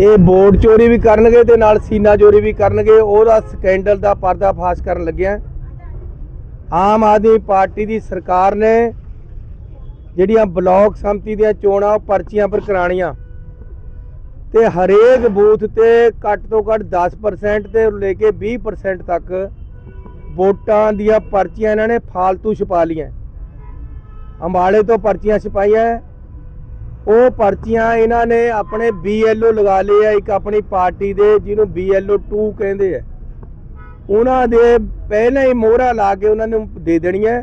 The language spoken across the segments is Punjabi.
ਇਹ ਵੋਟ ਚੋਰੀ ਵੀ ਕਰਨਗੇ ਤੇ ਨਾਲ ਸੀਨਾ ਚੋਰੀ ਵੀ ਕਰਨਗੇ, ਉਹਦਾ ਸਕੈਂਡਲ ਦਾ ਪਰਦਾਫਾਸ਼ ਕਰਨ ਲੱਗਿਆ। ਆਮ ਆਦਮੀ ਪਾਰਟੀ ਦੀ ਸਰਕਾਰ ਨੇ ਜਿਹੜੀਆਂ ਬਲਾਕ ਸੰਮਤੀ ਦੀਆਂ ਚੋਣਾਂ, ਉਹ ਪਰਚੀਆਂ ਪਰ ਕਰਾਣੀਆਂ। ਤੇ ਹਰੇਕ ਬੂਥ ਤੇ ਘੱਟ ਤੋਂ ਘੱਟ 10% ਤੇ ਲੈ ਕੇ 20% ਤੱਕ ਵੋਟਾਂ ਦੀਆਂ ਪਰਚੀਆਂ ਇਹਨਾਂ ਨੇ ਫਾਲਤੂ ਛਪਾ ਲੀਆਂ ਅੰਬਾਲੇ ਤੋਂ ਪਰਚੀਆਂ ਛਪਾਈਆਂ ਉਹ ਪਰਚੀਆਂ ਇਹਨਾਂ ਨੇ ਆਪਣੇ BLO ਲਗਾ ਲਏ ਆ, ਇੱਕ ਆਪਣੀ ਪਾਰਟੀ ਦੇ, ਜਿਹਨੂੰ BLO 2 ਕਹਿੰਦੇ ਆ। ਉਹਨਾਂ ਦੇ ਪਹਿਲਾਂ ਹੀ ਮੋਹਰਾ ਲਾ ਕੇ ਉਹਨਾਂ ਨੂੰ ਦੇ ਦੇਣੀਆਂ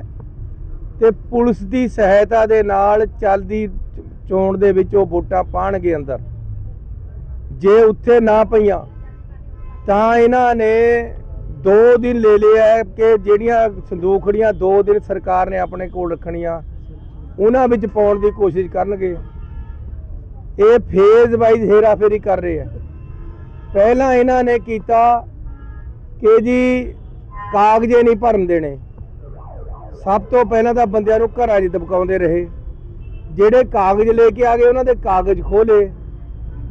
ਤੇ ਪੁਲਿਸ ਦੀ ਸਹਾਇਤਾ ਦੇ ਨਾਲ ਚੱਲਦੀ ਚੋਣ ਦੇ ਵਿੱਚ ਉਹ ਵੋਟਾਂ ਪਾਣਗੇ ਅੰਦਰ। ਜੇ ਉੱਥੇ ਨਾ ਪਈਆਂ, ਤਾਂ ਇਹਨਾਂ ਨੇ 2 ਦਿਨ ਲੈ ਲਿਆ ਕਿ ਜਿਹੜੀਆਂ ਸੰਦੂਖੜੀਆਂ 2 ਦਿਨ ਸਰਕਾਰ ਨੇ ਆਪਣੇ ਕੋਲ ਰੱਖਣੀਆਂ, ਉਹਨਾਂ ਵਿੱਚ ਪਾਉਣ ਦੀ ਕੋਸ਼ਿਸ਼ ਕਰਨਗੇ। ਇਹ ਫੇਜ਼ ਵਾਈਜ਼ ਹੇਰਾਫੇਰੀ ਕਰ ਰਹੇ ਆ। ਪਹਿਲਾਂ ਇਹਨਾਂ ਨੇ ਕੀਤਾ ਕਿ ਜੀ ਕਾਗਜ਼ੇ ਨਹੀਂ ਭਰਨ ਦੇਣੇ। ਸਭ ਤੋਂ ਪਹਿਲਾਂ ਤਾਂ ਬੰਦਿਆਂ ਨੂੰ ਘਰਾਂ 'ਚ ਦਬਕਾਉਂਦੇ ਰਹੇ। ਜਿਹੜੇ ਕਾਗਜ਼ ਲੈ ਕੇ ਆ ਗਏ, ਉਹਨਾਂ ਦੇ ਕਾਗਜ਼ ਖੋਲੇ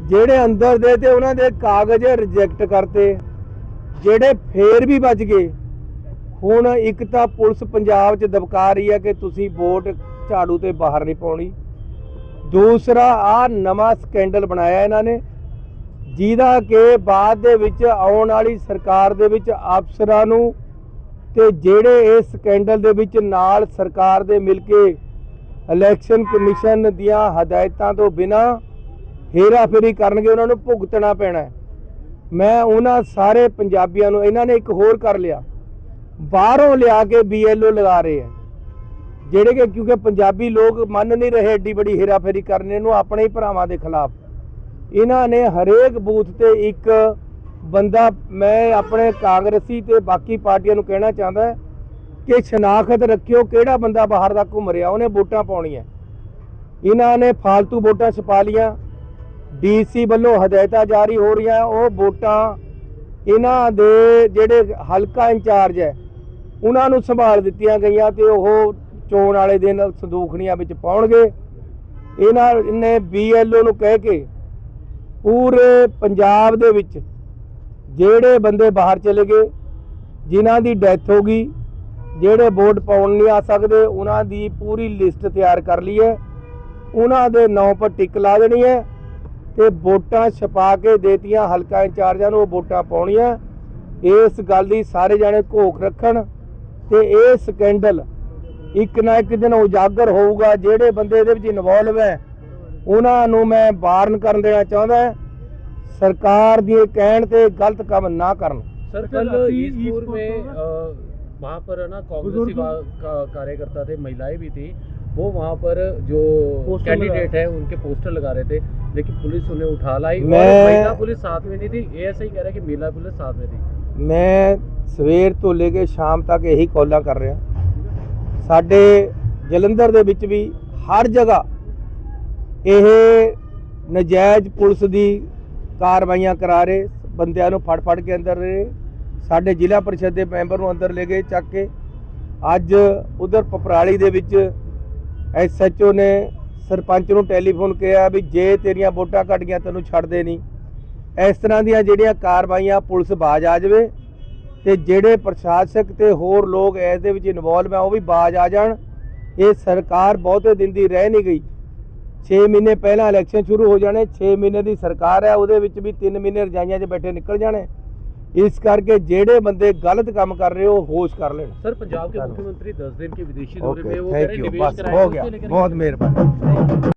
ਜਿਹੜੇ ਅੰਦਰ ਦੇ ਤੇ ਉਹਨਾਂ ਦੇ ਕਾਗਜ਼ ਰਿਜੈਕਟ ਕਰਤੇ। ਜਿਹੜੇ ਫੇਰ ਵੀ ਬਚ ਗਏ। ਹੁਣ ਇੱਕ ਤਾਂ ਪੁਲਿਸ ਪੰਜਾਬ 'ਚ ਦਬਕਾ ਰਹੀ ਹੈ ਕਿ ਤੁਸੀਂ ਵੋਟ ਝਾੜੂ ਤੇ ਬਾਹਰ ਨਹੀਂ ਪਾਉਣੀ। ਦੂਸਰਾ, ਆ ਨਵਾਂ ਸਕੈਂਡਲ ਬਣਾਇਆ ਇਹਨਾਂ ਨੇ, ਜਿਹਦਾ ਕਿ ਬਾਅਦ ਦੇ ਵਿੱਚ ਆਉਣ ਵਾਲੀ ਸਰਕਾਰ ਦੇ ਵਿੱਚ ਅਫਸਰਾਂ ਨੂੰ ਤੇ ਜਿਹੜੇ ਇਸ ਸਕੈਂਡਲ ਦੇ ਵਿੱਚ ਨਾਲ ਸਰਕਾਰ ਦੇ ਮਿਲ ਕੇ ਇਲੈਕਸ਼ਨ ਕਮਿਸ਼ਨ ਦੀਆਂ ਹਦਾਇਤਾਂ ਤੋਂ ਬਿਨਾ ਹੇਰਾਫੇਰੀ ਕਰਨਗੇ, ਉਹਨਾਂ ਨੂੰ ਭੁਗਤਣਾ ਪੈਣਾ ਮੈਂ ਉਹਨਾਂ ਸਾਰੇ ਪੰਜਾਬੀਆਂ ਨੂੰ, ਇਹਨਾਂ ਨੇ ਇੱਕ ਹੋਰ ਕਰ ਲਿਆ। ਬਾਹਰੋਂ ਲਿਆ ਕੇ BLO ਲਗਾ ਰਹੇ ਆ ਜਿਹੜੇ ਕਿ ਕਿਉਂਕਿ ਪੰਜਾਬੀ ਲੋਕ ਮੰਨ ਨਹੀਂ ਰਹੇ ਏਡੀ ਬੜੀ ਹੇਰਾਫੇਰੀ ਕਰਨੇ ਨੂੰ ਆਪਣੇ ਹੀ ਭਰਾਵਾਂ ਦੇ ਖਿਲਾਫ। ਇਹਨਾਂ ਨੇ ਹਰੇਕ ਬੂਥ ਤੇ ਇੱਕ ਬੰਦਾ, ਮੈਂ ਆਪਣੇ ਕਾਂਗਰਸੀ ਤੇ ਬਾਕੀ ਪਾਰਟੀਆਂ ਨੂੰ ਕਹਿਣਾ ਚਾਹੁੰਦਾ ਕਿ ਸ਼ਨਾਖਤ ਰੱਖਿਓ, ਕਿਹੜਾ ਬੰਦਾ ਬਾਹਰ ਦਾ ਘੁੰਮ ਰਿਹਾ, ਉਹਨੇ ਵੋਟਾਂ ਪਾਉਣੀਆਂ। ਇਹਨਾਂ ਨੇ ਫਾਲਤੂ ਵੋਟਾਂ ਛਪਾ ਲੀਆਂ ਡੀਸੀ ਵੱਲੋਂ ਹਦਾਇਤਾਂ ਜਾਰੀ ਹੋ ਰਹੀਆਂ, ਉਹ ਵੋਟਾਂ ਇਹਨਾਂ ਦੇ ਜਿਹੜੇ ਹਲਕਾ ਇੰਚਾਰਜ ਹੈ, ਉਹਨਾਂ ਨੂੰ ਸੰਭਾਲ ਦਿੱਤੀਆਂ ਗਈਆਂ ਤੇ ਉਹ ਚੋਣ ਵਾਲੇ ਦਿਨ ਸੰਦੂਖਣੀਆਂ ਵਿੱਚ ਪਾਉਣਗੇ। ਇਹਨਾਂ ਨੇ BLO ਨੂੰ ਕਹਿ ਕੇ ਪੂਰੇ ਪੰਜਾਬ ਦੇ ਵਿੱਚ ਜਿਹੜੇ ਬੰਦੇ ਬਾਹਰ ਚਲੇ ਗਏ, ਜਿਨ੍ਹਾਂ ਦੀ ਡੈਥ ਹੋ ਗਈ, ਜਿਹੜੇ ਵੋਟ ਪਾਉਣ ਨਹੀਂ ਆ ਸਕਦੇ, ਉਹਨਾਂ ਦੀ ਪੂਰੀ ਲਿਸਟ ਤਿਆਰ ਕਰ ਲਈ ਹੈ। ਉਹਨਾਂ ਦੇ ਨਾਂ ਪਰ ਟਿਕ ਲਾ ਦੇਣੀ ਹੈ ਤੇ ਵੋਟਾਂ ਛਪਾ ਕੇ ਦੇਤੀਆਂ ਹਲਕਾ ਇੰਚਾਰਜਾਂ ਨੂੰ ਉਹ ਵੋਟਾਂ ਪਾਉਣੀਆਂ। ਇਸ ਗੱਲ ਦੀ ਸਾਰੇ ਜਾਣੇ ਘੋਖ ਰੱਖਣ ਤੇ ਇਹ ਸਕੈਂਡਲ ਇੱਕ ਨਾ ਇੱਕ ਦਿਨ ਉਜਾਗਰ ਹੋਊਗਾ ਜਿਹੜੇ ਬੰਦੇ ਇਹਦੇ ਵਿੱਚ ਇਨਵੋਲਵ ਹੈ ਉਹਨਾਂ ਨੂੰ ਮੈਂ ਵਾਰਨ ਕਰਨ ਦੇਣਾ ਚਾਹੁੰਦਾ ਸਰਕਾਰ ਦੀ ਕਹਿਣ ਤੇ ਗਲਤ ਕੰਮ ਨਾ ਕਰਨ सर अच्छा, कल राती ईसपुर ईस्ट में कोर्ट अ, वहाँ पर है ना कांग्रेसी बुजुर्ग- वा- का- कार्यकर्ता थे महिलाएं भी थी वो वहाँ पर जो पोस्टर कैंडिडेट है उनके पोस्टर लगा रहे थे लेकिन पुलिस उन्हें उठा लाई और मैं- महिला पुलिस साथ में नहीं थी ये ऐसा ही कह रहा है कि महिला पुलिस साथ में थी ਮੈਂ ਸਵੇਰ ਤੋਂ ਲੈ ਕੇ ਸ਼ਾਮ ਤੱਕ ਇਹੀ ਕਾਲਾਂ ਕਰ ਰਿਹਾ ਸਾਡੇ ਜਲੰਧਰ ਦੇ ਵਿੱਚ ਵੀ ਹਰ ਜਗ੍ਹਾ ਇਹ ਨਜਾਇਜ਼ ਪੁਲਿਸ ਦੀ ਕਾਰਵਾਈਆਂ ਕਰਾ ਰਹੇ, ਬੰਦਿਆਂ ਨੂੰ ਫੜ ਫੜ ਕੇ ਅੰਦਰ ਰਹੇ। ਸਾਡੇ ਜ਼ਿਲ੍ਹਾ ਪਰਿਸ਼ਦ ਦੇ ਮੈਂਬਰ ਨੂੰ ਅੰਦਰ ਲੈ ਗਏ, ਚੱਕ ਕੇ। ਅੱਜ ਉਧਰ ਪਪਰਾਲੀ ਦੇ ਵਿੱਚ ਐਸਐਚਓ ਨੇ ਸਰਪੰਚ ਨੂੰ ਟੈਲੀਫੋਨ ਕਿਹਾ ਵੀ ਜੇ ਤੇਰੀਆਂ ਵੋਟਾਂ ਘਟ ਗਈਆਂ ਤੈਨੂੰ ਛੱਡਦੇ ਨਹੀਂ। ਇਸ ਤਰ੍ਹਾਂ ਦੀਆਂ ਜਿਹੜੀਆਂ ਕਾਰਵਾਈਆਂ ਪੁਲਿਸ ਬਾਜ ਆ ਜਾਵੇ ਤੇ ਜਿਹੜੇ ਪ੍ਰਸ਼ਾਸਕ ਤੇ ਹੋਰ ਲੋਕ ਇਸ ਦੇ ਵਿੱਚ ਇਨਵੋਲਵ ਹੈ ਉਹ ਵੀ ਬਾਜ ਆ ਜਾਣ। ਇਹ ਸਰਕਾਰ ਬਹੁਤੇ ਦਿਨ ਦੀ ਰਹਿ ਨਹੀਂ ਗਈ। 6 ਮਹੀਨੇ ਪਹਿਲਾਂ ਇਲੈਕਸ਼ਨ ਸ਼ੁਰੂ ਹੋ ਜਾਣੇ 6 ਮਹੀਨੇ ਦੀ ਸਰਕਾਰ ਹੈ ਉਹਦੇ ਵਿੱਚ ਵੀ 3 ਮਹੀਨੇ ਰਜਾਈਆਂ 'ਚ ਬੈਠੇ ਨਿਕਲ ਜਾਣੇ। ਇਸ ਕਰਕੇ ਜਿਹੜੇ ਬੰਦੇ ਗਲਤ ਕੰਮ ਕਰ ਰਹੇ ਉਹ ਹੋਸ਼ ਕਰ ਲੈਣ। ਸਰ ਪੰਜਾਬ ਦੇ ਮੁੱਖ ਮੰਤਰੀ 10 ਦਿਨ ਕੇ ਵਿਦੇਸ਼ੀ ਦੌਰੇ ਮੇ ਉਹ ਕਹ ਨਿਵੇਸ਼ ਕਰਾਇਆ ਬਹੁਤ ਮਿਹਰਬਾਨੀ।